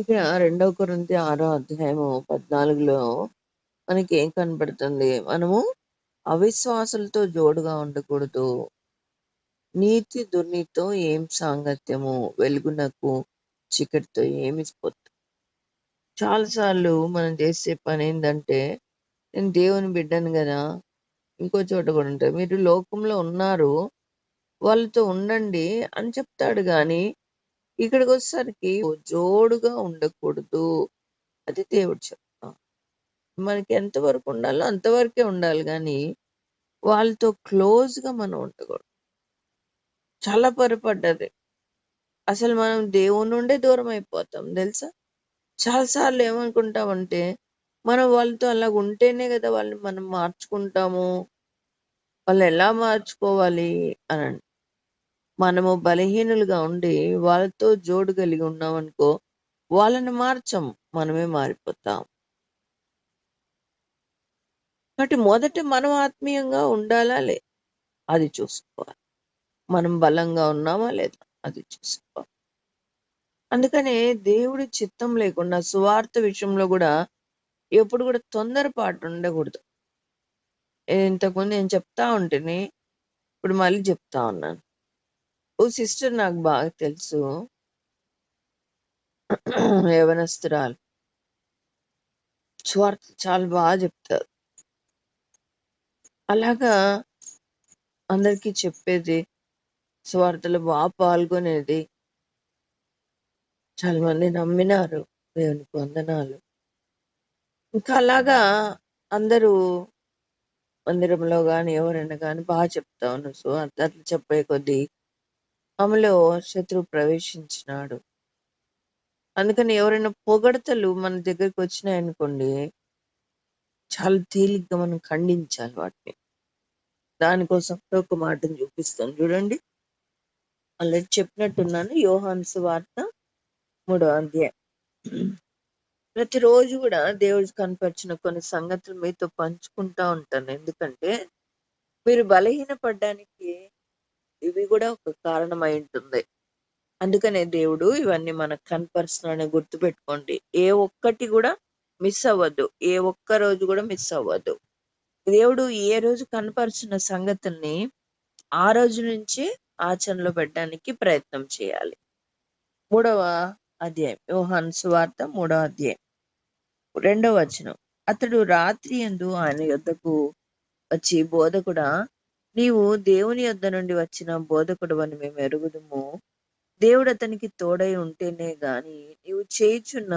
ఇక్కడ రెండవ కొరింథీ ఆరో అధ్యాయము పద్నాలుగులో మనకి ఏం కనబడుతుంది మనము అవిశ్వాసులతో జోడుగా ఉండకూడదు. నీతి దుర్నీతితో ఏం సాంగత్యము? వెలుగునకు చీకటితో ఏమి పొత్తు చాలాసార్లు మనం చేసే పని ఏంటంటే నేను దేవుని బిడ్డను కదా ఇంకో చోట కూడా ఉంటాయి మీరు లోకంలో ఉన్నారు వాళ్ళతో ఉండండి అని చెప్తాడు కానీ ఇక్కడికి వచ్చేసరికి జోడుగా ఉండకూడదు. అది దేవుడు చెప్తాం. మనకి ఎంతవరకు ఉండాలో అంతవరకే ఉండాలి కానీ వాళ్ళతో క్లోజ్గా మనం ఉండకూడదు. చాలా పొరపడ్డది. అసలు మనం దేవుని నుండే దూరం అయిపోతాం తెలుసా? చాలాసార్లు ఏమనుకుంటామంటే మనం వాళ్ళతో అలా ఉంటేనే కదా వాళ్ళని మనం మార్చుకుంటాము. వాళ్ళు ఎలా మార్చుకోవాలి అని అంటే మనము బలహీనులుగా ఉండి వాళ్ళతో జోడు కలిగి ఉన్నాం అనుకో వాళ్ళని మార్చం మనమే మారిపోతాం. కాబట్టి మొదట మనం ఆత్మీయంగా ఉండాలా లే? అది చూసుకోవాలి. మనం బలంగా ఉన్నామా లేదా? అది చూసుకోవాలి. అందుకనే దేవుడి చిత్తం లేకుండా సువార్త విషయంలో కూడా ఎప్పుడు కూడా తొందరపాటు ఉండకూడదు. ఇంతకుముందు నేను చెప్తా ఉంటేనే ఇప్పుడు మళ్ళీ చెప్తా ఉన్నాను. ఓ సిస్టర్ నాకు బాగా తెలుసు. యవనస్తురాలు. స్వార్థ చాలా బాగా చెప్తారు. అలాగా అందరికీ చెప్పేది స్వార్థలో బాగా పాల్గొనేది. చాలా మంది నమ్మినారు దేవునికి వందనాలు. ఇంకా అలాగా అందరూ మందిరంలో కానీ ఎవరైనా కానీ బాగా చెప్తా ఉన్నారు సో అట్లా చెప్పే కొద్దీ ఆమెలో శత్రువు ప్రవేశించినాడు. అందుకని ఎవరైనా పొగడతలు మన దగ్గరికి వచ్చినాయనుకోండి చాలా తేలిగ్గా మనం ఖండించాలి వాటిని. దానికోసం ఒక మాటను చూపిస్తాను. చూడండి. అలా చెప్పినట్టున్నాను. యోహాన్స్ వార్త మూడో అధ్యాయం. ప్రతిరోజు కూడా దేవుడు కనపరిచిన కొన్ని సంగతులు మీతో పంచుకుంటా ఉంటాను. ఎందుకంటే మీరు బలహీనపడడానికి ఇవి కూడా ఒక కారణం ఉంటుంది. అందుకనే దేవుడు ఇవన్నీ మనకు కనపరుస్తున్నాడని గుర్తుపెట్టుకోండి. ఏ ఒక్కటి కూడా మిస్ అవ్వద్దు. ఏ ఒక్క రోజు కూడా మిస్ అవ్వద్దు. దేవుడు ఏ రోజు కనపరుచిన సంగతుల్ని ఆ రోజు నుంచి ఆచరణలో పెట్టడానికి ప్రయత్నం చేయాలి. మూడవ అధ్యాయం. యోహాన్ సువార్త మూడవ అధ్యాయం. రెండవ వచనం. అతడు రాత్రి ఎందు ఆయన యొద్దకు వచ్చి బోధకుడా నీవు దేవుని యొద్ద నుండి వచ్చిన బోధకుడు అని మేము ఎరుగుదుము. దేవుడు అతనికి తోడై ఉంటేనే గాని నీవు చేయుచున్న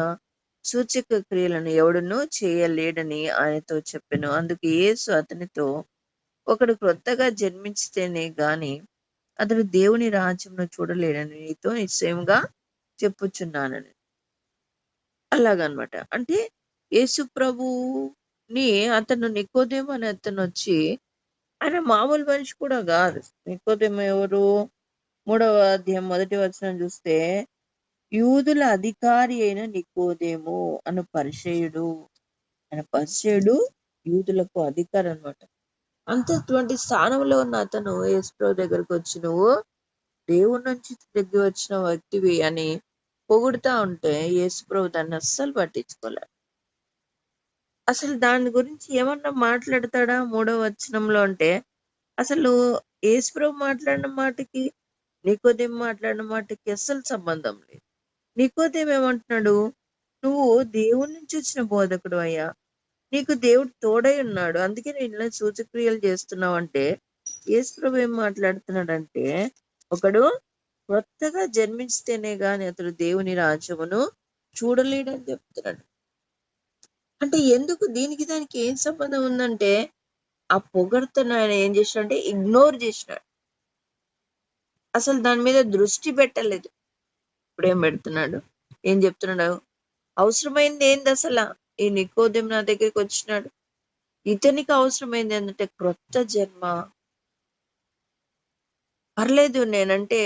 సూచక క్రియలను ఎవడునూ చేయలేడని ఆయనతో చెప్పాను. అందుకు యేసు అతనితో ఒకడు క్రొత్తగా జన్మించితేనే గాని అతడు దేవుని రాజ్యంను చూడలేడని నీతో నిశ్చయంగా చెప్పుచున్నానని. అలాగనమాట. అంటే యేసు ప్రభుని అతను నికోదేమో అని అతను వచ్చి ఆయన మామూలు మనిషి కూడా కాదు. నికోదేమ ఎవరు? మూడవ అధ్యాయం మొదటి వచనం చూస్తే యూదుల అధికారి అయిన నికోదేమో అను పరిచయుడు ఆయన పరిచయుడు యూదులకు అధికారి అనమాట అంతటువంటి స్థానంలో ఉన్న అతను యేసుప్రభు దగ్గరకు వచ్చి నువ్వు దేవుడి నుంచి దగ్గర వచ్చిన వ్యక్తివి అని పొగుడుతా ఉంటే యేసుప్రభు దాన్ని అస్సలు పట్టించుకోలే అసలు దాని గురించి ఏమన్నా మాట్లాడతాడా మూడో వచనంలో అంటే అసలు యేసుప్రభు మాట్లాడిన మాటకి నికోదేం మాట్లాడిన మాటకి అస్సలు సంబంధం లేదు. నికోదేం ఏమంటున్నాడు? నువ్వు దేవుడి నుంచి వచ్చిన బోధకుడు అయ్యా. నీకు దేవుడు తోడై ఉన్నాడు. అందుకే నేను ఇలా సూచక్రియలు చేస్తున్నావు అంటే యేసుప్రభు ఏం మాట్లాడుతున్నాడంటే ఒకడు కొత్తగా జన్మించితేనే గాని అతడు దేవుని రాజ్యమును చూడలేడని చెప్తున్నాడు. అంటే ఎందుకు దీనికి దానికి ఏం సంబంధం ఉందంటే ఆ పొగడ్తను ఆయన ఏం చేసినాడంటే ఇగ్నోర్ చేసినాడు. అసలు దాని మీద దృష్టి పెట్టలేదు. ఇప్పుడు ఏం పెడుతున్నాడు? ఏం చెప్తున్నాడు? అవసరమైంది ఏంది అసలు? ఈ నికోదం నా దగ్గరికి వచ్చినాడు. ఇతనికి అవసరమైంది ఏంటంటే క్రొత్త జన్మ. పర్లేదు నేనంటే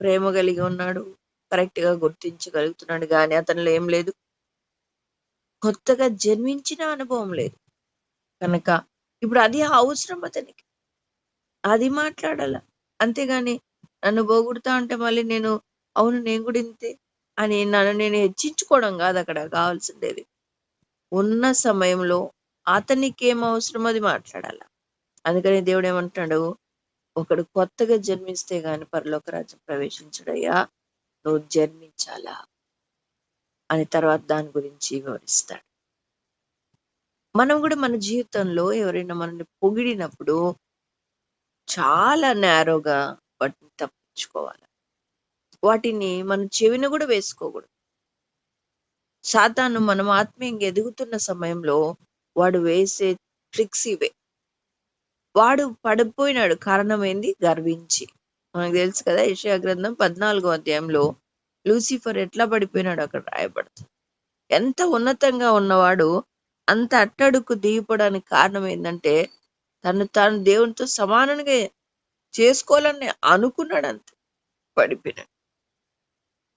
ప్రేమ కలిగి ఉన్నాడు. కరెక్ట్గా గుర్తించగలుగుతున్నాడు కానీ అతనిలో ఏం లేదు. కొత్తగా జన్మించిన అనుభవం లేదు. కనుక ఇప్పుడు అది అవసరం అతనికి. అది మాట్లాడాల. అంతేగాని నన్ను పోగొడతా అంటే మళ్ళీ నేను అవును నేను కూడా ఇంతే అని నన్ను నేను హెచ్చించుకోవడం కాదు అక్కడ కావాల్సిండేది. ఉన్న సమయంలో అతనికి ఏం అవసరమో అది మాట్లాడాల. అందుకని దేవుడు ఏమంటున్నాడు ఒకడు కొత్తగా జన్మిస్తే గాని పరలోక రాజ్యం ప్రవేశించడయ్యా నువ్వు జన్మించాలా? అని తర్వాత దాని గురించి వివరిస్తాడు. మనం కూడా మన జీవితంలో ఎవరైనా మనల్ని పొగిడినప్పుడు చాలా నేరోగా వాటిని తప్పించుకోవాలి. వాటిని మన చెవిన కూడా వేసుకోకూడదు. సాతాను మనం ఆత్మీయంగా ఎదుగుతున్న సమయంలో వాడు వేసే ట్రిక్స్ ఇవే. వాడు పడిపోయినాడు. కారణం ఏంది? గర్వించి. మనకు తెలుసు కదా యెషయా గ్రంథం పద్నాలుగో అధ్యాయంలో లూసిఫర్ ఎట్లా పడిపోయినాడు అక్కడ రాయబడుతుంది ఎంత ఉన్నతంగా ఉన్నవాడు అంత అట్టడుకు దిగిపోవడానికి కారణం ఏంటంటే తను తాను దేవునితో సమానంగా చేసుకోవాలని అనుకున్నాడు అంతే పడిపోయినాడు.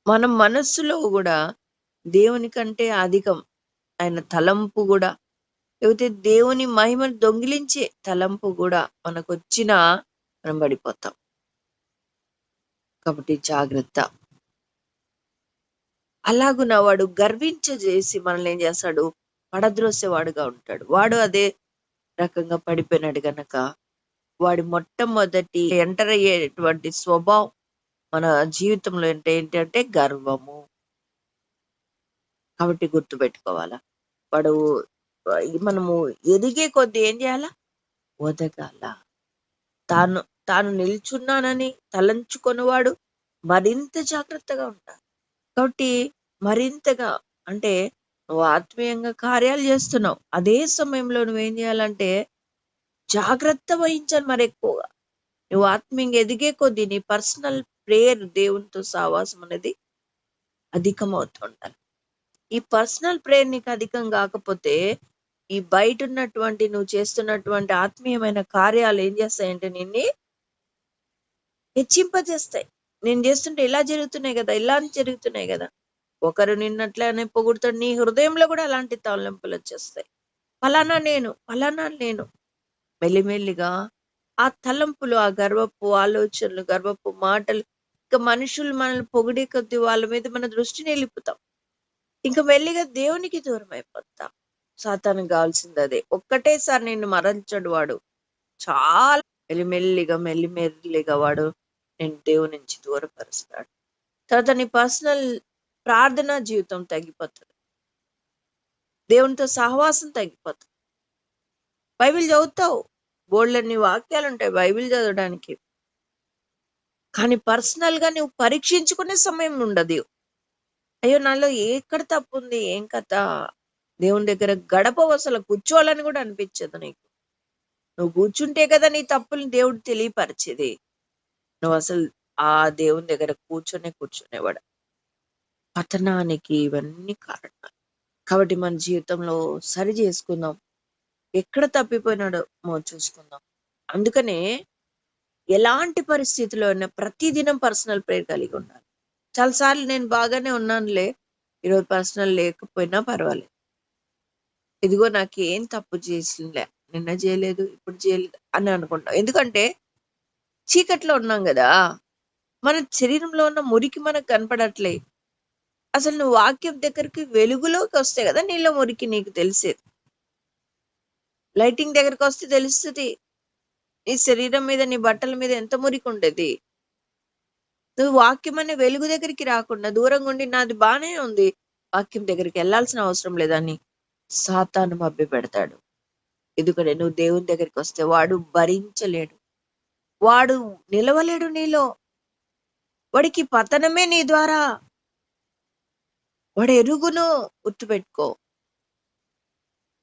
మన మనస్సులో కూడా దేవుని కంటే అధికం ఆయన తలంపు కూడా. లేకపోతే దేవుని మహిమను దొంగిలించే తలంపు కూడా మనకు వచ్చినా మనం పడిపోతాం. కాబట్టి జాగ్రత్త. అలాగున వాడు గర్వించజేసి మనల్ని ఏం చేస్తాడు? పడద్రోసేవాడుగా ఉంటాడు. వాడు అదే రకంగా పడిపోయినాడు గనక వాడి మొట్టమొదటి ఎంటర్ అయ్యేటువంటి స్వభావం మన జీవితంలో అంటే ఏంటంటే గర్వము. కాబట్టి గుర్తు పెట్టుకోవాలా? వాడు మనము ఎదిగే కొద్ది ఏం చేయాలా? ఒదగాల. తాను తాను నిల్చున్నానని తలంచుకొనివాడు మరింత జాగ్రత్తగా ఉంటాడు. కాబట్టి మరింతగా అంటే నువ్వు ఆత్మీయంగా కార్యాలు చేస్తున్నావు. అదే సమయంలో నువ్వేం చేయాలంటే జాగ్రత్త వహించాలి మరి ఎక్కువగా. నువ్వు ఆత్మీయంగా ఎదిగే కొద్దీ నీ పర్సనల్ ప్రేయర్ దేవునితో సావాసం అనేది అధికమవుతుండాలి ఈ పర్సనల్ ప్రేయర్ నీకు అధికం కాకపోతే ఈ బయట ఉన్నటువంటి నువ్వు చేస్తున్నటువంటి ఆత్మీయమైన కార్యాలు ఏం చేస్తాయంటే నిన్ను హెచ్చింపజేస్తాయి. నేను చేస్తుంటే ఇలా జరుగుతున్నాయి కదా ఇలా జరుగుతున్నాయి కదా. ఒకరు నిన్నట్లనే పొగుడుతాడు నీ హృదయంలో కూడా అలాంటి తలలింపులు వచ్చేస్తాయి. ఫలానా నేను ఫలానా నేను. మెల్లిమెల్లిగా ఆ తలంపులు ఆ గర్వపు ఆలోచనలు గర్వపు మాటలు ఇంకా మనుషులు మనల్ని పొగిడే కొద్ది వాళ్ళ మీద మన దృష్టిని నిలుపుతాం. ఇంకా మెల్లిగా దేవునికి దూరం అయిపోతాం. సాతానికి కావాల్సింది అదే. ఒక్కటేసారి నిన్ను మరణించడు వాడు. చాలా మెల్లిమెల్లిగా మెల్లిమెల్లిగా వాడు. నేను దేవుని నుంచి దూరపరుస్తాడు. తర్వాత నీ పర్సనల్ ప్రార్థనా జీవితం తగ్గిపోతుంది. దేవునితో సహవాసం తగ్గిపోతుంది. బైబిల్ చదువుతావు బోల్డన్ని వాక్యాలు ఉంటాయి బైబిల్ చదవడానికి. కానీ పర్సనల్గా నువ్వు పరీక్షించుకునే సమయం ఉండదు. అయ్యో నాలో ఎక్కడ తప్పు ఉంది ఏం కథ? దేవుని దగ్గర గడప అసలు కూర్చోవాలని కూడా అనిపించదు నీకు. నువ్వు కూర్చుంటే కదా నీ తప్పుల్ని దేవుడు తెలియపరిచేది. నువ్వు అసలు ఆ దేవుని దగ్గర కూర్చొనే కూర్చునేవాడు పతనానికి ఇవన్నీ కారణాలు. కాబట్టి మన జీవితంలో సరి చేసుకుందాం. ఎక్కడ తప్పిపోయినాడో చూసుకుందాం. అందుకనే ఎలాంటి పరిస్థితిలో అయినా ప్రతిదినం పర్సనల్ ప్రేయర్ కలిగి ఉండాలి. చాలాసార్లు నేను బాగానే ఉన్నానులే ఈరోజు పర్సనల్ లేకపోయినా పర్వాలేదు. ఇదిగో నాకేం తప్పు చేసిందిలే నిన్న చేయలేదు ఇప్పుడు చేయలేదు అని అనుకుంటాం. ఎందుకంటే చీకట్లో ఉన్నాం కదా మన శరీరంలో ఉన్న మురికి మనకు కనపడట్లే. అసలు నువ్వు వాక్యం దగ్గరికి వెలుగులోకి వస్తే కదా నీళ్ళ మురికి నీకు తెలిసేది. లైటింగ్ దగ్గరికి వస్తే తెలుస్తుంది నీ శరీరం మీద నీ బట్టల మీద ఎంత మురికి ఉండేది. నువ్వు వాక్యం అనే వెలుగు దగ్గరికి రాకుండా దూరంగా ఉండి నాది బానే ఉంది వాక్యం దగ్గరికి వెళ్ళాల్సిన అవసరం లేదని సాతాను మభ్య పెడతాడు ఎందుకంటే నువ్వు దేవుని దగ్గరికి వస్తే వాడు భరించలేడు. వాడు నిలవలేడు నీలో. వాడికి పతనమే నీ ద్వారా. వాడు ఎరుగును గుర్తుపెట్టుకో.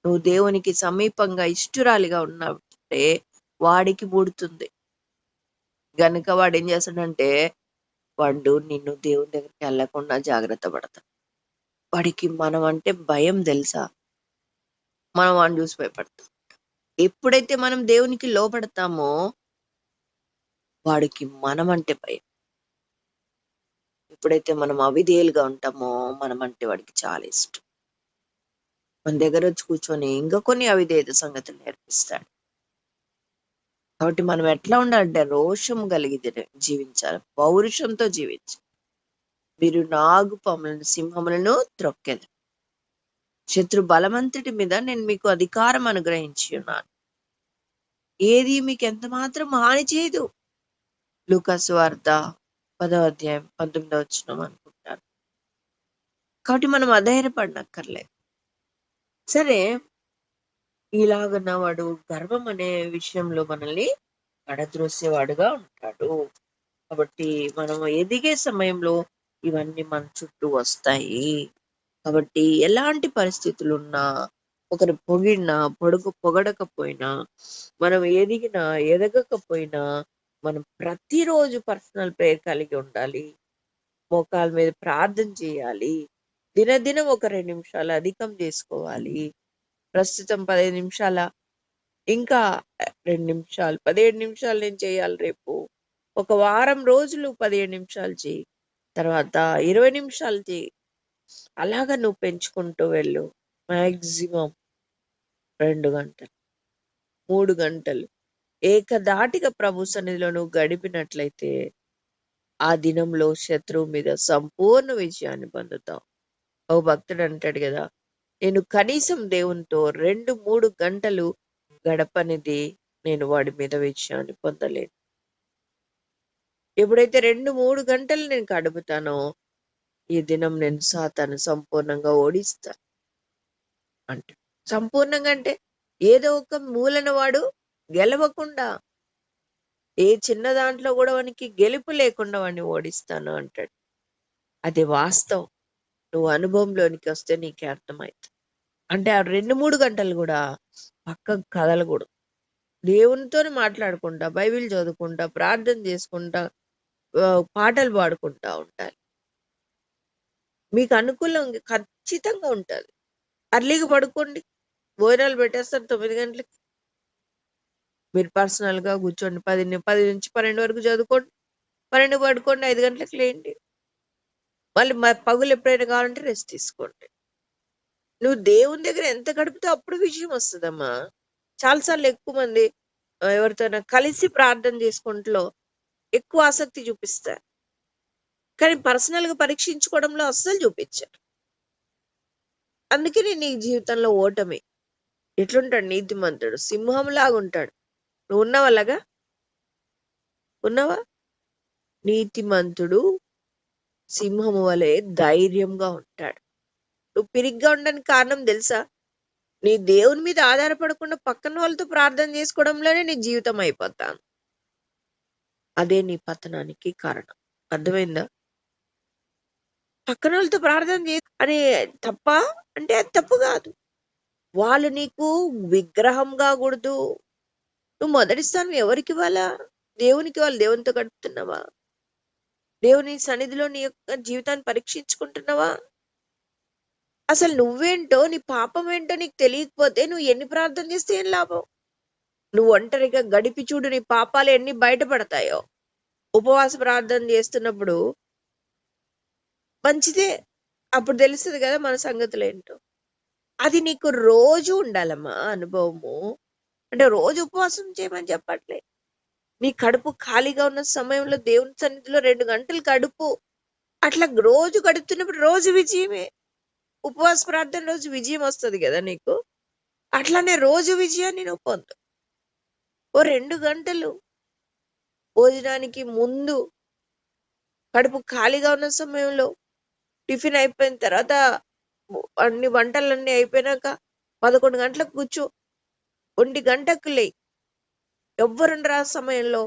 నువ్వు దేవునికి సమీపంగా ఇష్టురాలిగా ఉన్నట్టే వాడికి పుడుతుంది గనుక వాడు ఏం చేస్తాడంటే వాడు నిన్ను దేవుని దగ్గరికి వెళ్ళకుండా జాగ్రత్త పడతాడు. వాడికి మనం అంటే భయం తెలుసా? మనం వాడిని చూసి భయపడతాం. ఎప్పుడైతే మనం దేవునికి లోపడతామో వాడికి మనం అంటే భయం. ఎప్పుడైతే మనం అవిధేయులుగా ఉంటామో మనం అంటే వాడికి చాలా ఇష్టం. మన దగ్గర వచ్చి కూర్చొని ఇంకా కొన్ని అవిధేయత సంగతులు నేర్పిస్తాడు. కాబట్టి మనం ఎట్లా ఉండాలంటే రోషం కలిగి జీవించాలి. పౌరుషంతో జీవించాలి మీరు నాగు పాములను సింహములను త్రొక్కెదరు శత్రు బలమంతటి మీద నేను మీకు అధికారం అనుగ్రహించి ఉన్నాను. ఏది మీకు ఎంత మాత్రం హాని చేయదు. లూకాసు వార్త పదవ అధ్యాయం పంతొమ్మిదవ వచ్చిన అనుకుంటాను. కాబట్టి మనం అధైర్యపడనక్కర్లేదు. సరే ఇలాగన్న వాడు గర్వం అనే విషయంలో మనల్ని కడద్రోసేవాడుగా ఉంటాడు. కాబట్టి మనం ఎదిగే సమయంలో ఇవన్నీ మన చుట్టూ వస్తాయి. కాబట్టి ఎలాంటి పరిస్థితులు ఉన్నా ఒకరు పొగిడినా పొడుగు పొగడకపోయినా మనం ఎదిగినా ఎదగకపోయినా మనం ప్రతిరోజు పర్సనల్ ప్రేయర్ కలిగి ఉండాలి. మోకాల మీద ప్రార్థన చేయాలి. దినదినం ఒక రెండు నిమిషాలు అధికం చేసుకోవాలి. ప్రస్తుతం పదిహేను నిమిషాల? ఇంకా రెండు నిమిషాలు. పదిహేడు నిమిషాలు నేను చేయాలి రేపు. ఒక వారం రోజులు పదిహేడు నిమిషాలు చేయి. తర్వాత ఇరవై నిమిషాలు చేయి. అలాగా నువ్వు పెంచుకుంటూ వెళ్ళు. మ్యాక్సిమం రెండు గంటలు. మూడు గంటలు. ఏకధాటిగా ప్రభు సన్నిధిలో నువ్వు గడిపినట్లయితే ఆ దినంలో శత్రువు మీద సంపూర్ణ విజయాన్ని పొందుతావు ఓ భక్తుడు అంటాడు కదా నేను కనీసం దేవునితో రెండు మూడు గంటలు గడపనిది నేను వాడి మీద విజయాన్ని పొందలేను. ఎప్పుడైతే రెండు మూడు గంటలు నేను గడుపుతానో ఈ దినం నేను సాతాను సంపూర్ణంగా ఓడిస్తాను అంటే సంపూర్ణంగా అంటే ఏదో ఒక మూలన వాడు గెలవకుండా ఏ చిన్న దాంట్లో కూడా వానికి గెలుపు లేకుండా వాడిని ఓడిస్తాను అంటాడు. అది వాస్తవం. నువ్వు అనుభవంలోనికి వస్తే నీకే అర్థమవుతుంది అంటే ఆ రెండు మూడు గంటలు కూడా పక్కకు కదలకూడదు. దేవునితో మాట్లాడుకుంటా బైబిల్ చదువుకుంటా ప్రార్థన చేసుకుంటా పాటలు పాడుకుంటా ఉండాలి. మీకు అనుకూలం ఖచ్చితంగా ఉంటుంది. అర్లీగా పడుకోండి భోజనాలు పెట్టేస్తారు తొమ్మిది గంటలకి మీరు పర్సనల్గా కూర్చోండి. పది పది నుంచి పన్నెండు వరకు చదువుకోండి. పన్నెండు పడుకోండి ఐదు గంటలకు లేండి మళ్ళీ మ- పగులు ఎప్పుడైనా కావాలంటే రెస్ట్ తీసుకోండి. నువ్వు దేవుని దగ్గర ఎంత గడిపితే అప్పుడు విజయం వస్తుందమ్మా. చాలాసార్లు ఎక్కువ మంది ఆ, ఎవరితోనైనా కలిసి ప్రార్థన చేసుకుంటలో ఎక్కువ ఆసక్తి చూపిస్తారు కానీ పర్సనల్గా పరీక్షించుకోవడంలో అస్సలు చూపించారు. అందుకని నీ జీవితంలో ఓటమి. ఎట్లుంటాడు నీతిమంతుడు? సింహంలాగా ఉంటాడు నువ్వు ఉన్నావా? అలాగా ఉన్నావా నీతిమంతుడు సింహము వలె ధైర్యంగా ఉంటాడు. నువ్వు పిరిగ్గా ఉండడానికి కారణం తెలుసా? నీ దేవుని మీద ఆధారపడకుండా పక్కన వాళ్ళతో ప్రార్థన చేసుకోవడంలోనే నీ జీవితం అయిపోతాను అదే నీ పతనానికి కారణం. అర్థమైందా? పక్కన వాళ్ళతో ప్రార్థన చే అనే తప్ప? అంటే అది తప్పు కాదు. వాళ్ళు నీకు విగ్రహం కాకూడదు నువ్వు మొదటి స్థానం ఎవరికి ఇవ్వాలా? దేవునికి వాళ్ళు దేవునితో గడుపుతున్నావా? దేవుని సన్నిధిలో నీ యొక్క జీవితాన్ని పరీక్షించుకుంటున్నావా? అసలు నువ్వేంటో నీ పాపం ఏంటో నీకు తెలియకపోతే నువ్వు ఎన్ని ప్రార్థన చేస్తే ఏం లాభం? నువ్వు ఒంటరిగా గడిపి చూడు నీ పాపాలు ఎన్ని బయటపడతాయో. ఉపవాస ప్రార్థన చేస్తున్నప్పుడు మంచిదే. అప్పుడు తెలుస్తుంది కదా మన సంగతులు ఏంటో. అది నీకు రోజు ఉండాలమ్మా అనుభవము. అంటే రోజు ఉపవాసం చేయమని చెప్పట్లే. మీ కడుపు ఖాళీగా ఉన్న సమయంలో దేవుని సన్నిధిలో రెండు గంటలు గడుపు. అట్లా రోజు గడుపుతున్నప్పుడు రోజు విజయమే. ఉపవాస ప్రార్థన రోజు విజయం వస్తుంది కదా నీకు? అట్లానే రోజు విజయాన్ని నువ్వు పొందు. ఓ రెండు గంటలు భోజనానికి ముందు కడుపు ఖాళీగా ఉన్న సమయంలో టిఫిన్ అయిపోయిన తర్వాత అన్ని వంటలన్నీ అయిపోయినాక పదకొండు గంటలకు కూర్చో. ఒంటి గంటకు లే ఎవ్వరుండరు సమయంలో?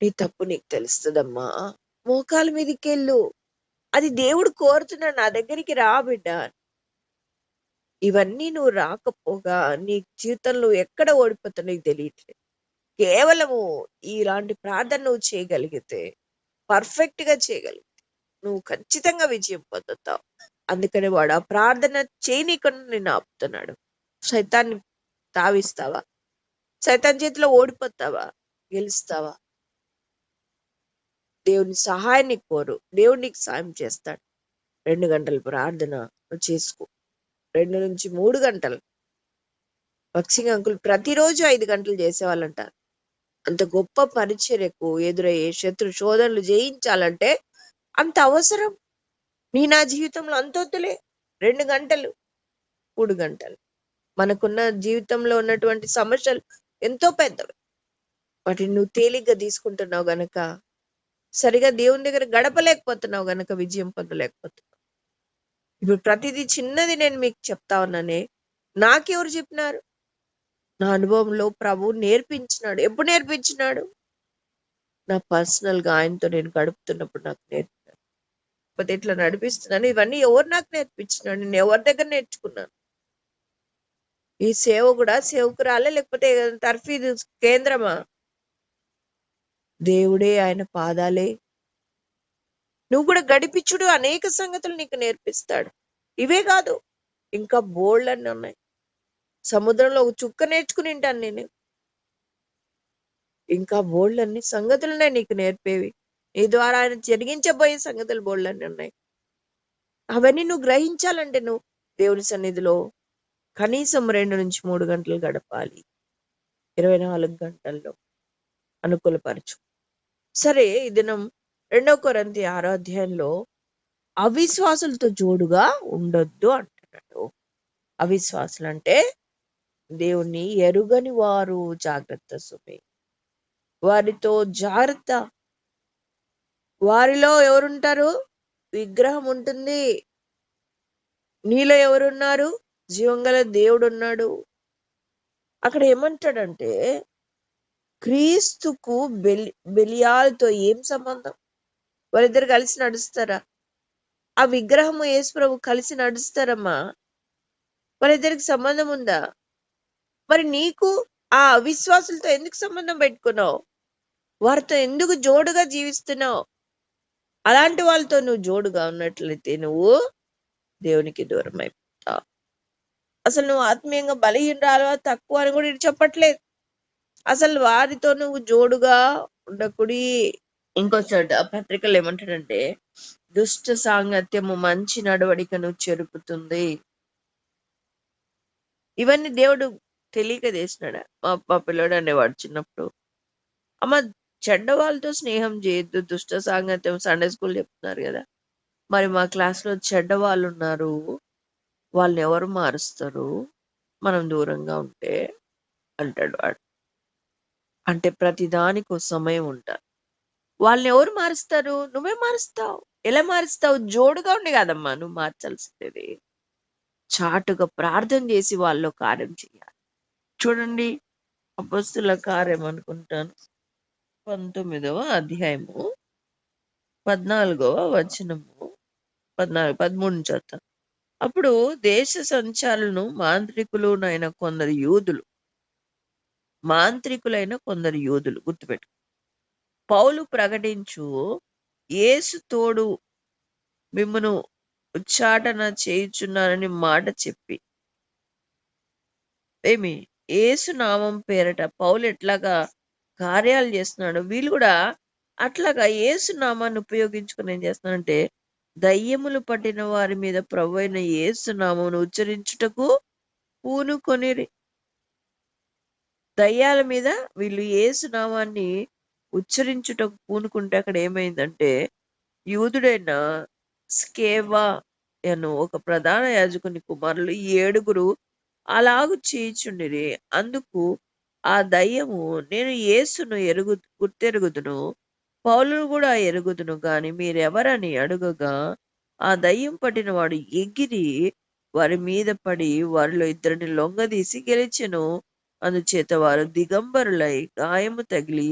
నీ తప్పు నీకు తెలుస్తుందమ్మా. మోకాల మీదకి వెళ్ళు అది దేవుడు కోరుతున్నా నా దగ్గరికి రా బిడ్డ. ఇవన్నీ నువ్వు రాకపోగా నీ జీవితంలో ఎక్కడ ఓడిపోతున్నాయి తెలియట్లేదు. కేవలము ఇలాంటి ప్రార్థన నువ్వు చేయగలిగితే పర్ఫెక్ట్గా చేయగలిగితే నువ్వు ఖచ్చితంగా విజయం పొందుతావు. అందుకని వాడు ఆ ప్రార్థన చేయనీకుండా నేను ఆపుతున్నాడు. సైతాన్ని తావిస్తావా సైతాన్ చేతిలో ఓడిపోతావా? గెలుస్తావా? దేవుని సహాయాన్ని కోరు. దేవుడు నీకు సాయం చేస్తాడు. రెండు గంటల ప్రార్థన చేసుకో. రెండు నుంచి మూడు గంటలు. బక్సింగ్ అంకుల్ ప్రతిరోజు ఐదు గంటలు చేసేవాళ్ళంటారు అంత గొప్ప పరిచర్యకు ఎదురయ్యే శత్రు శోధనలు జయించాలంటే అంత అవసరం. నీ నా జీవితంలో అంత రెండు గంటలు. మూడు గంటలు. మనకున్న జీవితంలో ఉన్నటువంటి సమస్యలు ఎంతో పెద్దవి. వాటిని నువ్వు తేలిగ్గా తీసుకుంటున్నావు గనక సరిగా దేవుని దగ్గర గడపలేకపోతున్నావు గనక విజయం పొందలేకపోతున్నావు. ఇప్పుడు ప్రతిదీ చిన్నది నేను మీకు చెప్తా ఉన్నానే నాకెవరు చెప్పినారు? నా అనుభవంలో ప్రభు నేర్పించినాడు. ఎప్పుడు నేర్పించినాడు? నా పర్సనల్గా ఆయనతో నేను గడుపుతున్నప్పుడు నాకు నేర్పినాడు. లేకపోతే ఇట్లా నడిపిస్తున్నాను. ఇవన్నీ ఎవరు నాకు నేర్పించినాడు నేను ఎవరి దగ్గర నేర్చుకున్నాను? ఈ సేవ కూడా సేవకురాలే లేకపోతే తర్ఫీదు కేంద్రమా? దేవుడే ఆయన పాదాలే. నువ్వు కూడా గడిపించుడు అనేక సంగతులు నీకు నేర్పిస్తాడు. ఇవే కాదు ఇంకా బోల్డ్ అన్ని ఉన్నాయి. సముద్రంలో ఒక చుక్క నేర్చుకుని ఉంటాను నేను. ఇంకా బోల్డ్ అన్ని సంగతులనే నీకు నేర్పేవి. నీ ద్వారా ఆయన జరిగించబోయే సంగతులు బోల్డ్ అన్ని ఉన్నాయి. అవన్నీ నువ్వు గ్రహించాలంటే నువ్వు దేవుని సన్నిధిలో కనీసం రెండు నుంచి మూడు గంటలు గడపాలి. ఇరవై నాలుగు గంటల్లో అనుకూలపరచు. సరే ఈ దినం రెండో కొరంతి ఆరో అధ్యాయంలో అవిశ్వాసులతో జోడుగా ఉండొద్దు అంటున్నాడు. అవిశ్వాసులు అంటే దేవుణ్ణి ఎరుగని వారు జాగ్రత్త సుమి. వారితో జాగ్రత్త. వారిలో ఎవరుంటారు? విగ్రహం ఉంటుంది. నీలో ఎవరున్నారు? జీవంగల దేవుడు ఉన్నాడు అక్కడ ఏమంటాడంటే క్రీస్తుకు బెలి బెలియాలతో ఏం సంబంధం? వాళ్ళిద్దరు కలిసి నడుస్తారా? ఆ విగ్రహము యేసుప్రభు కలిసి నడుస్తారమ్మా? వాళ్ళిద్దరికి సంబంధం ఉందా? మరి నీకు ఆ అవిశ్వాసులతో ఎందుకు సంబంధం పెట్టుకున్నావు? వారితో ఎందుకు జోడుగా జీవిస్తున్నావు? అలాంటి వాళ్ళతో నువ్వు జోడుగా ఉన్నట్లయితే నువ్వు దేవునికి దూరం అయిపోయి అసలు నువ్వు ఆత్మీయంగా బలహీనరాలు తక్కువ అని కూడా చెప్పట్లేదు. అసలు వారితో నువ్వు జోడుగా ఉండకుడి. ఇంకో పత్రికలు ఏమంటాడంటే దుష్ట సాంగత్యము మంచి నడవడికను చెరుపుతుంది. ఇవన్నీ దేవుడు తెలియక చేసినాడు? మా మా పిల్లడు అనేవాడు చిన్నప్పుడు. అమ్మ చెడ్డ వాళ్ళతో స్నేహం చేయొద్దు. దుష్ట సాంగత్యం సండే స్కూల్ చెప్తున్నారు కదా. మరి మా క్లాస్లో చెడ్డ వాళ్ళు ఉన్నారు. వాళ్ళని ఎవరు మారుస్తారు? మనం దూరంగా ఉంటే అంటాడు వాడు. అంటే ప్రతిదానికి ఒక సమయం ఉంటారు వాళ్ళని ఎవరు మారుస్తారు? నువ్వే మారుస్తావు. ఎలా మారుస్తావు? జోడుగా ఉండి కదమ్మా నువ్వు మార్చాల్సింది చాటుగా ప్రార్థన చేసి వాళ్ళు కార్యం చేయాలి. చూడండి అపస్తుల కార్యం అనుకుంటాను. పంతొమ్మిదవ అధ్యాయము పద్నాలుగవ వచనము పద్నాలుగు పదమూడు చదువుతా అప్పుడు దేశ సంచారులను మాంత్రికులునైన కొందరు యూదులు మాంత్రికులైన కొందరు యూదులు గుర్తుపెట్టు. పౌలు ప్రకటించు ఏసు తోడు మిమ్మను ఉచ్చాటన చేయుచున్నానని మాట చెప్పి. ఏమి? ఏసు నామం పేరట పౌలు ఎట్లాగా కార్యాలు చేస్తున్నాడు? వీళ్ళు కూడా అట్లాగా యేసు నామాన్ని ఉపయోగించుకుని ఏం చేస్తున్నారంటే దయ్యములు పట్టిన వారి మీద ప్రభు అయిన యేసు ఉచ్చరించుటకు పూనుకొనిరి దయ్యాల మీద వీళ్ళు యేసు నామాన్ని ఉచ్చరించుటకు పూనుకుంటే అక్కడ ఏమైందంటే యూదుడైన స్కేవా అను ఒక ప్రధాన యాజకుని కుమారులు ఈ ఏడుగురు అలాగు చేయిచుండిరి. అందుకు ఆ దయ్యము నేను యేసును ఎరుగు గుర్తెరుగుదును పౌలును కూడా ఎరుగుదును గాని మీరెవరని అడుగగా ఆ దయ్యం పట్టిన వాడు ఎగిరి వారి మీద పడి వారిలో ఇద్దరిని లొంగదీసి గెలిచెను. అందుచేత వారు దిగంబరులై గాయము తగిలి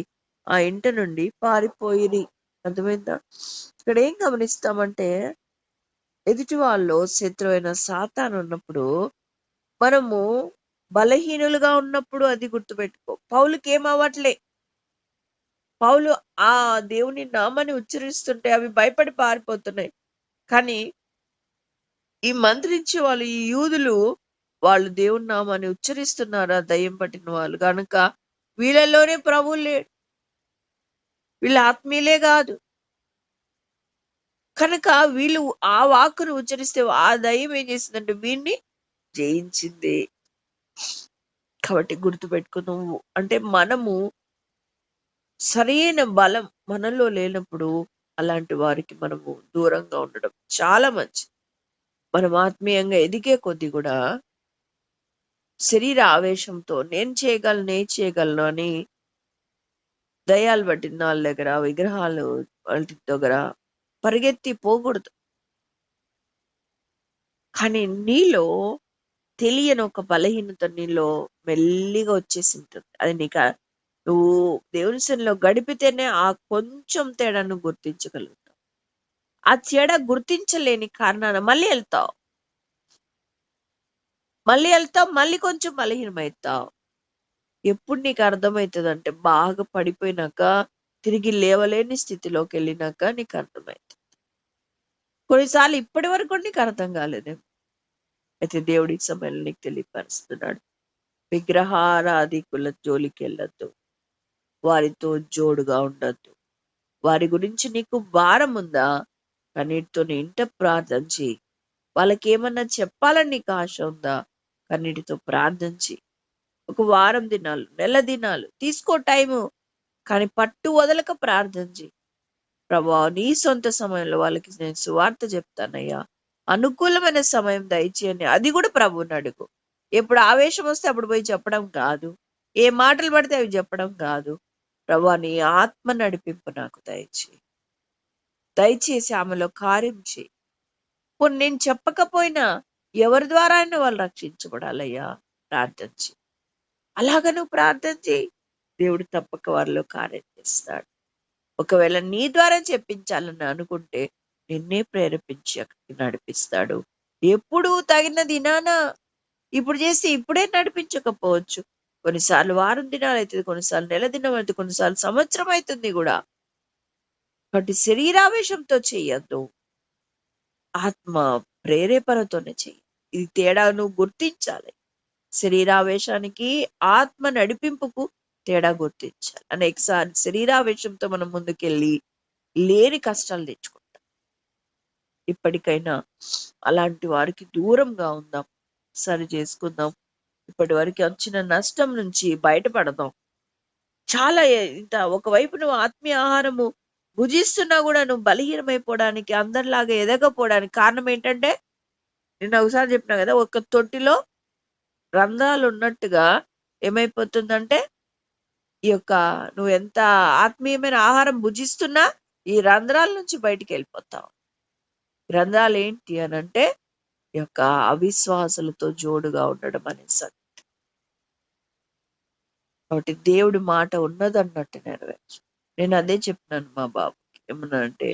ఆ ఇంట నుండి పారిపోయిరి. అర్థమైందా? ఇక్కడ ఏం గమనిస్తామంటే ఎదుటి వాళ్ళు శత్రువైన సాతాను ఉన్నప్పుడు మనము బలహీనులుగా ఉన్నప్పుడు అది గుర్తుపెట్టుకో. పౌలుకి ఏం అవ్వట్లే. పౌలు ఆ దేవుని నామాన్ని ఉచ్చరిస్తుంటే అవి భయపడి పారిపోతున్నాయి. కానీ ఈ మంత్రించే వాళ్ళు ఈ యూదులు వాళ్ళు దేవుని నామాన్ని ఉచ్చరిస్తున్నారా? దయ్యం పట్టిన వాళ్ళు. కనుక వీళ్ళలోనే ప్రభువు లేడు. వీళ్ళ ఆత్మీయులే కాదు. కనుక వీళ్ళు ఆ వాక్కును ఉచ్చరిస్తే ఆ దయ్యం ఏం చేసిందంటే వీడిని జయించింది. కాబట్టి గుర్తు నువ్వు. అంటే మనము సరైన బలం మనలో లేనప్పుడు అలాంటి వారికి మనము దూరంగా ఉండడం చాలా మంచిది. మనం ఆత్మీయంగా ఎదిగే కొద్దీ కూడా శరీర ఆవేశంతో నేను చేయగలను నేను చేయగలను అని దయాలు పట్టిన వాళ్ళ దగ్గర విగ్రహాలు వాళ్ళ దగ్గర పరిగెత్తి పోకూడదు. కానీ నీలో తెలియని ఒక బలహీనత నీలో మెల్లిగా వచ్చేసి ఉంటుంది. అది నీకు నువ్వు దేవుని సన్నిలో గడిపితేనే ఆ కొంచెం తేడాను గుర్తించగలుగుతావు. ఆ తేడా గుర్తించలేని కారణాన మళ్ళీ వెళ్తావు. మళ్ళీ వెళ్తావు మళ్ళీ కొంచెం బలహీనమవుతావు ఎప్పుడు నీకు అర్థమవుతుంది అంటే బాగా పడిపోయినాక తిరిగి లేవలేని స్థితిలోకి వెళ్ళినాక నీకు అర్థమవుతుంది. కొన్నిసార్లు ఇప్పటి వరకు నీకు అర్థం కాలేదేమో అయితే దేవుడి సమయంలో నీకు తెలియపరుస్తున్నాడు. విగ్రహారాధికుల జోలికి వెళ్ళొద్దు. వారితో జోడుగా ఉండద్దు. వారి గురించి నీకు భారం ఉందా? కన్నీటితో ఇంట ప్రార్థన చేయి వాళ్ళకి ఏమన్నా చెప్పాలని నీకు ఆశ ఉందా? కన్నీటితో ప్రార్థన చేయి ఒక వారం దినాలు నెల దినాలు తీసుకో టైము. కానీ పట్టు వదలక ప్రార్థన చేయి ప్రభా నీ సొంత సమయంలో వాళ్ళకి నేను సువార్త చెప్తానయ్యా. అనుకూలమైన సమయం దయచేయండి అది కూడా ప్రభువుని అడుగు. ఎప్పుడు ఆవేశం వస్తే అప్పుడు పోయి చెప్పడం కాదు. ఏ మాటలు పడితే అవి చెప్పడం కాదు. ప్రభా నీ ఆత్మ నడిపింపు నాకు దయచేయి. దయచేసి ఆమెలో కార్యం చేయి. కొన్ని నేను చెప్పకపోయినా ఎవరి ద్వారా అయినా వాళ్ళు రక్షించబడాలయ్యా ప్రార్థన చేయి. అలాగ నువ్వు ప్రార్థన చేయి. దేవుడు తప్పక వారిలో కార్యం చేస్తాడు. ఒకవేళ నీ ద్వారా చెప్పించాలని అనుకుంటే నిన్నే ప్రేరేపించి అక్కడికి నడిపిస్తాడు. ఎప్పుడు తగిన దినాన ఇప్పుడు చేసి ఇప్పుడే నడిపించకపోవచ్చు. కొన్నిసార్లు వారం దినాలు అవుతుంది కొన్నిసార్లు నెల దినం అవుతుంది కొన్నిసార్లు సంవత్సరం అవుతుంది కూడా. కాబట్టి శరీరావేశంతో చెయ్యొద్దు. ఆత్మ ప్రేరేపణతోనే చెయ్యి. ఇది తేడాను గుర్తించాలి. శరీరావేశానికి ఆత్మ నడిపింపుకు తేడా గుర్తించాలి. అనేకసారి శరీరావేశంతో మనం ముందుకెళ్ళి లేని కష్టాలు తెచ్చుకుంటాం. ఇప్పటికైనా అలాంటి వారికి దూరంగా ఉందాం సరి చేసుకుందాం. ఇప్పటి వరకు వచ్చిన నష్టం నుంచి బయటపడదాం చాలా ఇంత ఒకవైపు నువ్వు ఆత్మీయ ఆహారము భుజిస్తున్నా కూడా నువ్వు బలహీనమైపోవడానికి అందరిలాగా ఎదగపోవడానికి కారణం ఏంటంటే నేను ఒకసారి చెప్పినా కదా ఒక తొట్టిలో రంధ్రాలు ఉన్నట్టుగా ఏమైపోతుందంటే ఈ యొక్క నువ్వు ఎంత ఆత్మీయమైన ఆహారం భుజిస్తున్నా ఈ రంధ్రాల నుంచి బయటికి వెళ్ళిపోతావు. రంధ్రాలు ఏంటి అని అంటే యొక్క అవిశ్వాసులతో జోడుగా ఉండడం అనే సత్యం కాబట్టి దేవుడి మాట ఉన్నదన్నట్టు నెరవేర్చు. నేను అదే చెప్పినాను మా బాబుకి. ఏమన్నా అంటే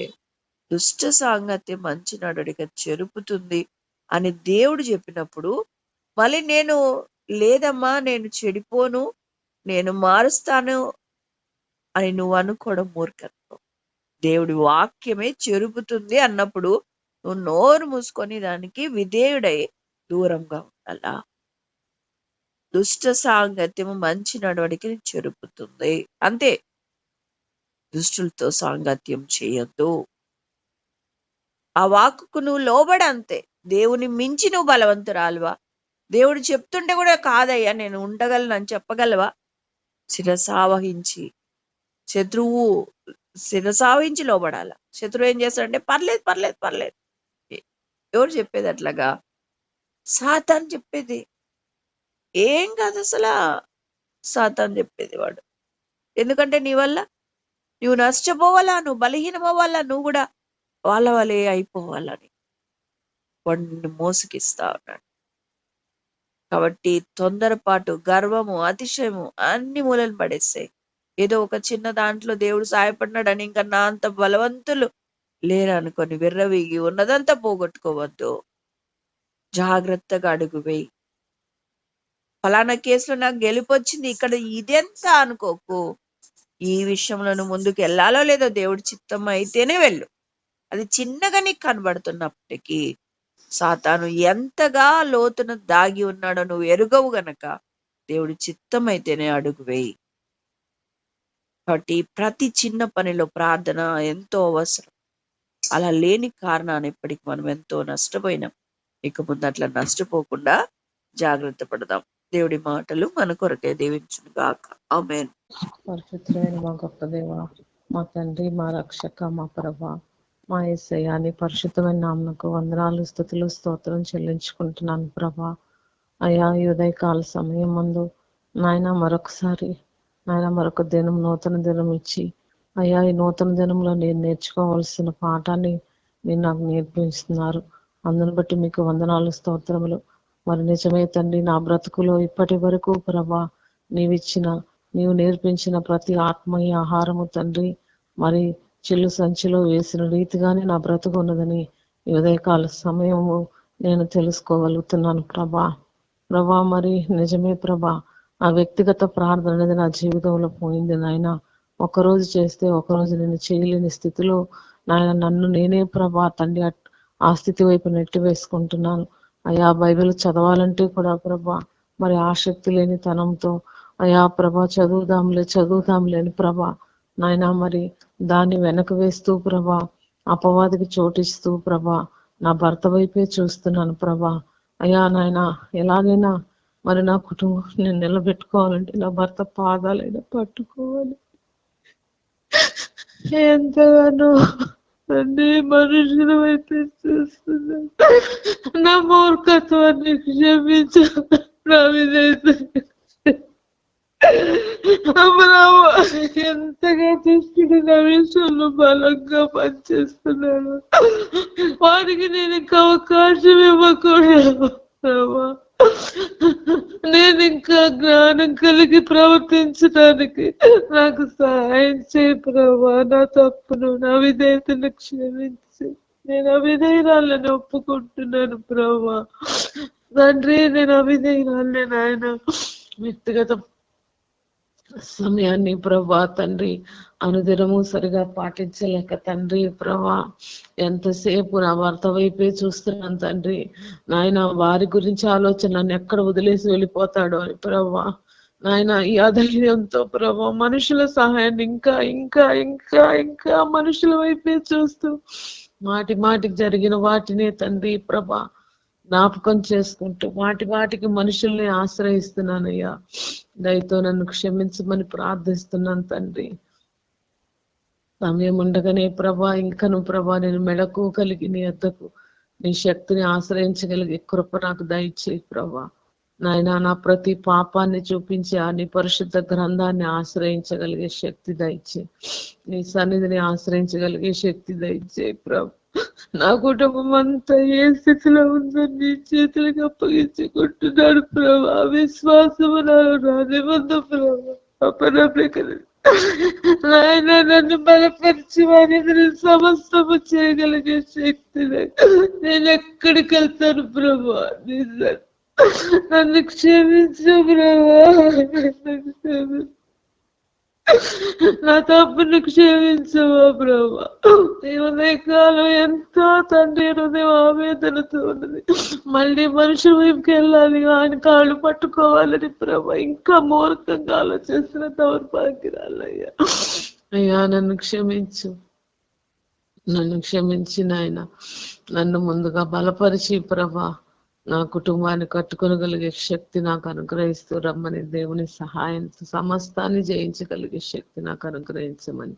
దుష్ట సాంగత్యం మంచి నడడిగా చెరుపుతుంది అని దేవుడు చెప్పినప్పుడు మళ్ళీ నేను లేదమ్మా నేను చెడిపోను నేను మారుస్తాను అని నువ్వు అనుకోవడం మూర్ఖత్వం. దేవుడి వాక్యమే చెరుపుతుంది అన్నప్పుడు నువ్వు నోరు మూసుకొని దానికి విధేయుడై దూరంగా ఉండాలా? దుష్ట సాంగత్యము మంచి నడవడికని చెరుపుతుంది. అంతే. దుష్టులతో సాంగత్యం చేయొద్దు. ఆ వాక్కుకు నువ్వు లోబడి అంతే. దేవుని మించి నువ్వు బలవంతురాలువా? దేవుడు చెప్తుంటే కూడా కాదయ్యా నేను ఉండగలను అని చెప్పగలవా? శిరసావహించి శత్రువు శిరసావహించి లోబడాల? శత్రువు ఏం చేస్తాడంటే పర్లేదు పర్లేదు పర్లేదు. ఎవరు చెప్పేది అట్లాగా? సాతాన్ చెప్పేది. ఏం కాదు అసలు. సాతాన్ చెప్పేది వాడు. ఎందుకంటే నీ వల్ల? నువ్వు నష్టపోవాలా? నువ్వు బలహీనం అవ్వాలా నువ్వు కూడా వాళ్ళ వాళ్ళే అయిపోవాలని. వాడిని మోసుకిస్తా ఉన్నాడు. కాబట్టి తొందరపాటు గర్వము అతిశయము అన్ని మూలలు పడేస్తాయి ఏదో ఒక చిన్న దాంట్లో దేవుడు సహాయపడినాడని ఇంకా నా అంత బలవంతులు లేరనుకొని విర్రవీగి ఉన్నదంతా పోగొట్టుకోవద్దు. జాగ్రత్తగా అడుగు వేయి. ఫలానా కేసులో నాకు గెలిపొచ్చింది. ఇక్కడ ఇదెంత అనుకోకు? ఈ విషయంలో నువ్వు ముందుకు వెళ్ళాలో లేదో దేవుడి చిత్తం అయితేనే వెళ్ళు. అది చిన్నగా నీకు కనబడుతున్నప్పటికీ సాతాను ఎంతగా లోతున దాగి ఉన్నాడో నువ్వు ఎరుగవు గనక దేవుడి చిత్తం అయితేనే అడుగు వేయి. కాబట్టి ప్రతి చిన్న పనిలో ప్రార్థన ఎంతో అవసరం. అలా లేని కారణాన్ని ఇప్పటికి మనం ఎంతో నష్టపోయినాం. ఇక ముందు అట్లా నష్టపోకుండా జాగ్రత్త పడదాం. దేవుడి మాటలు మన కొరకే దీవించును గాక. ఆమెన్. పరిశుద్ధమైన మా గొప్ప దేవ మా తండ్రి మా రక్షక మా ప్రభ మా ఏసయ్య పరిశుద్ధమైన నామకు వందనాలు స్థుతులు స్తోత్రం చెల్లించుకుంటున్నాను ప్రభా. అయా ఉదయ కాల సమయం ముందు నాయన మరొకసారి నాయన మరొక దినం నూతన దినం ఇచ్చి అయ్యా ఈ నూతన దినంలో నేను నేర్చుకోవాల్సిన పాఠాన్ని మీరు నాకు నేర్పిస్తున్నారు. అందును బట్టి మీకు వందనాలు స్తోత్రములు. మరి నిజమే తండ్రి నా బ్రతుకులో ఇప్పటి వరకు ప్రభా నీవిచ్చిన నీవు నేర్పించిన ప్రతి ఆత్మీయ ఆహారము తండ్రి మరి చిల్లు సంచిలో వేసిన రీతిగానే నా బ్రతుకు ఉన్నదని ఈ ఉదయకాల సమయము నేను తెలుసుకోగలుగుతున్నాను ప్రభా. ప్రభా మరి నిజమే ప్రభా ఆ వ్యక్తిగత ప్రార్థన అనేది నా జీవితంలో పోయింది నాయనా. ఒకరోజు చేస్తే ఒకరోజు నేను చేయలేని స్థితిలో నాయన నన్ను నేనే ప్రభా తండ్రి ఆ స్థితి వైపు నెట్టి వేసుకుంటున్నాను. అయా బైబిల్ చదవాలంటే కూడా ప్రభా మరి ఆసక్తి లేని తనంతో అయా ప్రభా చదువుదాంలే చదువుదాంలే అని ప్రభా నాయన మరి దాన్ని వెనక వేస్తూ ప్రభా అపవాదికి చోటిస్తూ ప్రభా నా భర్త వైపే చూస్తున్నాను ప్రభా. అయ్యా నాయన ఎలాగైనా మరి నా కుటుంబం నేను నిలబెట్టుకోవాలంటే నా భర్త పాదాలైనా పట్టుకోవాలి. ఎంతగానో అన్ని మనుషులు అయితే చూస్తున్నాను నా మూర్ఖత్వాన్ని క్షమించు. నా విధేయత. ఎంతగా తీసుకుని నా విషయంలో బలంగా పనిచేస్తున్నాను వారికి నేను ఇంకా అవకాశం ఇవ్వకూడదు. నేను ఇంకా జ్ఞానం కలిగి ప్రవర్తించడానికి నాకు సహాయం చేయి ప్రభా. నా తప్పును నా విధేయతను క్షమించి. నేను అవిధేయరాలని ఒప్పుకుంటున్నాను ప్రభా. తండ్రి నేను అవిధేయరాలే నాయన. వ్యక్తిగత సమయాన్ని ప్రభా తండ్రి అనుదినము సరిగా పాటించలేక తండ్రి ప్రభా ఎంతసేపు నా భర్త వైపే చూస్తున్నాను తండ్రి. నాయన వారి గురించి ఆలోచన నన్ను ఎక్కడ వదిలేసి వెళ్ళిపోతాడు అని ప్రభా. నాయన ఈ అధైర్యంతో ప్రభా మనుషుల సహాయాన్ని ఇంకా ఇంకా ఇంకా ఇంకా మనుషుల వైపే చూస్తూ మాటి మాటికి జరిగిన వాటినే తండ్రి ప్రభా జ్ఞాపకం చేసుకుంటూ వాటి వాటికి మనుషుల్ని ఆశ్రయిస్తున్నానయ్యా. దయతో నన్ను క్షమించమని ప్రార్థిస్తున్నాను తండ్రి. సమయం ఉండగానే ప్రభా ఇంకను ప్రభా నేను మెడకు కలిగి నీ అద్దకు నీ శక్తిని ఆశ్రయించగలిగే కృప నాకు దయచేయి ప్రభా. నాయన నా ప్రతి పాపాన్ని చూపించి ఆ నీ పరిశుద్ధ గ్రంథాన్ని ఆశ్రయించగలిగే శక్తి దయచే నీ సన్నిధిని ఆశ్రయించగలిగే శక్తి దయచేయి ప్రభు. నా కుటుంబం అంతా ఏ స్థితిలో ఉందో నీ చేతులకు అప్పగించుకుంటున్నాడు ప్రభా. విశ్వాసము నాలో రానివ్వద్దు ప్రభా. అపనమ్మికలు నాయన నన్ను బలపరిచి వారి సమస్తము చేయగలిగే శక్తి నేను ఎక్కడికి వెళ్తాను ప్రభా? నన్ను క్షమించు ప్రభా. నన్ను క్షమించు. నా తప్పును క్షమించవా ప్రభా. ఈ ఉదయకాలం ఎంతో తండ్రి హృదయం ఆవేదనతో ఉన్నది. మళ్ళీ మనుషుల వైపుకి వెళ్ళాలి ఆయన కాళ్ళు పట్టుకోవాలని ప్రభా. ఇంకా మూర్ఖంగా ఆలోచిస్తున్న దౌర్భాగ్యరాలయ్యా అయ్యా నన్ను క్షమించు. నన్ను క్షమించి నాయన. నన్ను ముందుగా బలపరిచి ప్రభా. నా కుటుంబాన్ని కట్టుకొనగలిగే శక్తి నాకు అనుగ్రహిస్తూ రమ్మని దేవుని సహాయంతో సమస్తాన్ని జయించగలిగే శక్తి నాకు అనుగ్రహించమని.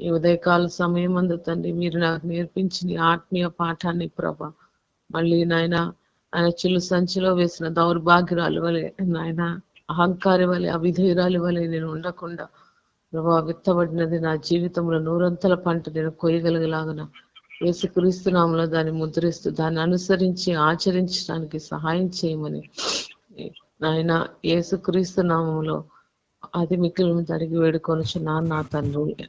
ఈ ఉదయకాల సమయం అందు తండ్రి మీరు నాకు నేర్పించిన ఆత్మీయ పాఠాన్ని ప్రభ మళ్ళీ నాయన ఆయన చిల్లు సంచిలో వేసిన దౌర్భాగ్యురాలు వలె నాయన అహంకారి వలె అవిధేయురాలు వలె నేను ఉండకుండా ప్రభా విత్తబడినది నా జీవితంలో నూరంతల పంట నేను కొయ్యగలిగేలాగా యేసుక్రీస్తునామలో దాన్ని ముద్రిస్తూ దాన్ని అనుసరించి ఆచరించడానికి సహాయం చేయమని. నాయన యేసుక్రీస్తు నామంలో అది మిక్కిలి తరిగి వేడుకొని నా తండ్రి.